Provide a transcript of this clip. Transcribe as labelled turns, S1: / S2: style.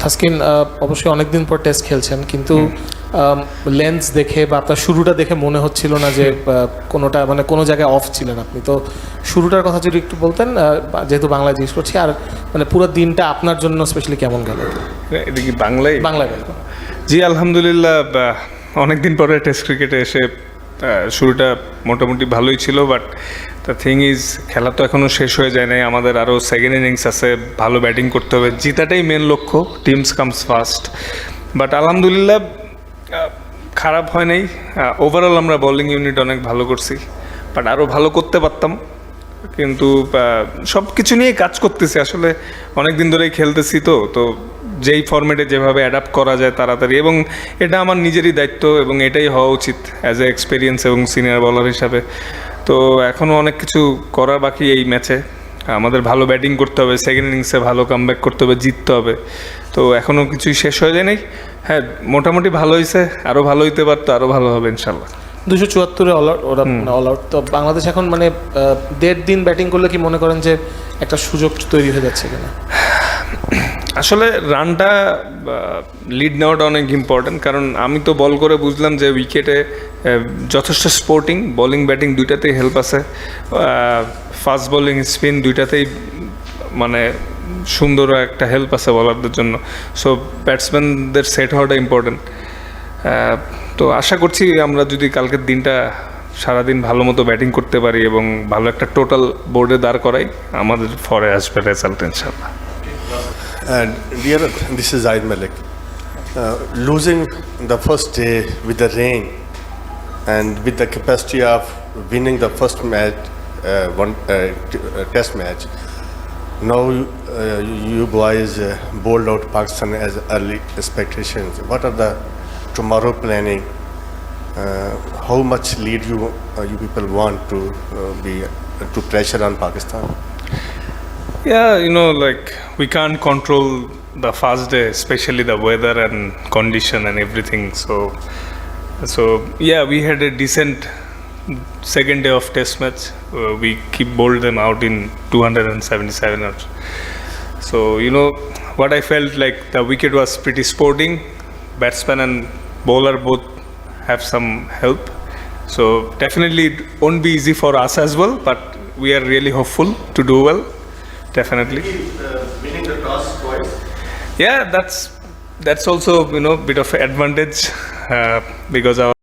S1: থাসকিন আহ, অবশ্যই অনেকদিন পর টেস্ট খেলছেন কিন্তু লেন্স দেখে বা আপনার শুরুটা দেখে মনে হচ্ছিল না যে কোনোটা মানে কোনো জায়গায় অফ ছিলেন আপনি। তো শুরুটার কথা যদি একটু বলতেন যেহেতু বাংলায় জিজ্ঞেস করছি আর মানে পুরো দিনটা আপনার জন্য স্পেশালি কেমন গেল?
S2: এটা কি বাংলায়?
S1: বাংলায় বলুন।
S2: জি আলহামদুলিল্লাহ অনেক দিন পরে টেস্ট ক্রিকেটে এসে শুরুটা মোটামুটি ভালোই ছিল বাট দ্য থিং ইজ খেলা তো এখনও শেষ হয়ে যায় নাই। আমাদের আরও সেকেন্ড ইনিংস আছে, ভালো ব্যাটিং করতে হবে। জিতাটাই মেন লক্ষ্য টিমস কামস ফার্স্ট বাট আলহামদুলিল্লাহ খারাপ হয় নাই। ওভারঅল আমরা বোলিং ইউনিট অনেক ভালো করছি বাট আরও ভালো করতে পারতাম। কিন্তু সব কিছু নিয়ে কাজ করতেছি। আসলে অনেক দিন ধরেই খেলতেছি তো তো যেই ফরম্যাটে যেভাবে অ্যাডাপ্ট করা যায় তাড়াতাড়ি। এবং এটা আমার নিজেরই দায়িত্ব এবং এটাই হওয়া উচিত অ্যাজ এ এক্সপিরিয়েন্স এবং সিনিয়র বলার হিসাবে। তো এখনও অনেক কিছু করার বাকি এই ম্যাচে আমাদের ভালো ব্যাটিং করতে হবে সেকেন্ড ইনিংসে ভালো কামব্যাক করতে হবে জিততে হবে। তো এখনও কিছুই শেষ হয়ে যায় নাই। হ্যাঁ মোটামুটি ভালো হয়েছে আরও ভালো হইতে পারতো আরও ভালো হবে ইনশাল্লাহ
S1: দুশো চুয়াত্তরে অল আউট ওরা অল আউট তো বাংলাদেশ এখন মানে দেড় দিন ব্যাটিং করলে কি মনে করেন যে একটা সুযোগ তৈরি হয়ে যাচ্ছে কিনা?
S2: আসলে রানটা লিড নেওয়াটা অনেক ইম্পর্ট্যান্ট কারণ আমি তো বল করে বুঝলাম যে উইকেটে যথেষ্ট স্পোর্টিং বোলিং ব্যাটিং দুইটাতেই হেল্প আছে। ফাস্ট বোলিং স্পিন দুইটাতেই মানে সুন্দর একটা হেল্প আছে বলারদের জন্য। সো ব্যাটসম্যানদের সেট হওয়াটা ইম্পর্ট্যান্ট তো আশা করছি আমরা যদি কালকের দিনটা সারাদিন ভালো মতো ব্যাটিং করতে পারি এবং ভালো একটা টোটাল বোর্ডে দাঁড় করাই, আমাদের ফরে আসবে রেজাল্ট ইনশাল্লাহ
S3: And dear, this is Zaid Malik. Uh, losing the first day with the rain and with the capacity of winning the first match, uh, one uh, uh, test match. Now uh, you boys uh, bowled out Pakistan as early expectations. What are the tomorrow planning? How much lead you you people want to be to pressure on Pakistan?
S2: Yeah, you know, like we can't control the fast day, especially the weather and condition and everything. So, so yeah, we had a decent second day of test match. Uh, we keep bowled them out in 277 outs. So you know what I felt like the wicket was pretty sporting. Batsman and bowler both have some help. So definitely it won't be easy for us as well, but we are really hopeful to do well. Definitely.
S3: winning the toss twice.
S2: Yeah, that's that's also you know bit of advantage uh, because our